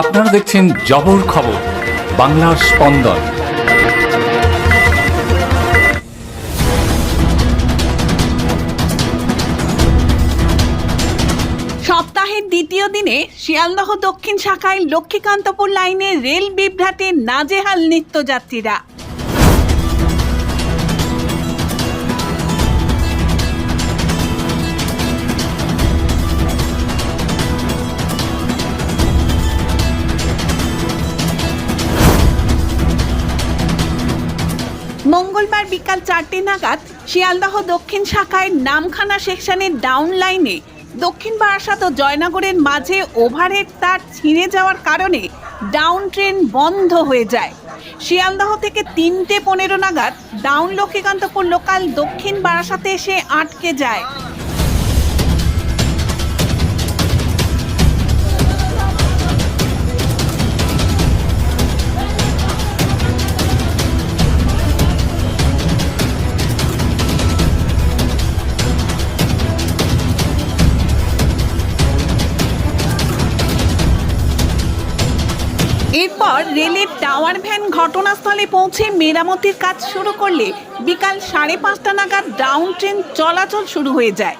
আপনারা দেখছেন জবর খবর, বাংলার স্পন্দন। সপ্তাহের দ্বিতীয় দিনে শিয়ালদহ দক্ষিণ শাখায় লক্ষ্মীকান্তপুর লাইনে রেল বিভ্রাটে নাজেহাল নিত্যযাত্রীরা। মঙ্গলবার বিকাল চারটে নাগাদ শিয়ালদাহ দক্ষিণ শাখায় নামখানা সেকশনের ডাউন লাইনে দক্ষিণ বারাসাত ও জয়নগরের মাঝে ওভারের তার ছিঁড়ে যাওয়ার কারণে ডাউন ট্রেন বন্ধ হয়ে যায়। শিয়ালদাহ থেকে তিনটে পনেরো নাগাদ ডাউন লক্ষ্মীকান্তপুর লোকাল দক্ষিণ বারাসাতে এসে আটকে যায়। এরপর রেলের টাওয়ার ভ্যান ঘটনাস্থলে পৌঁছে মেরামতির কাজ শুরু করলে বিকাল সাড়ে পাঁচটা নাগাদ ডাউন ট্রেন চলাচল শুরু হয়ে যায়।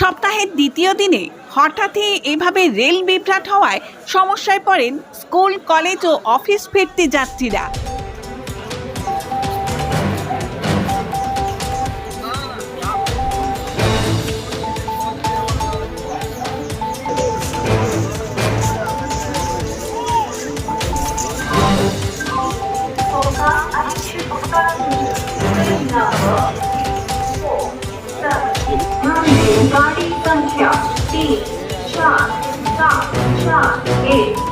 সপ্তাহের দ্বিতীয় দিনে হঠাৎই এভাবে রেল বিভ্রাট হওয়ায় সমস্যায় পড়েন স্কুল, কলেজ ও অফিস ফিরতে যাত্রীরা। 음, 머리, 손, 혀, 뒤, 샤, 샤, 샤, 일.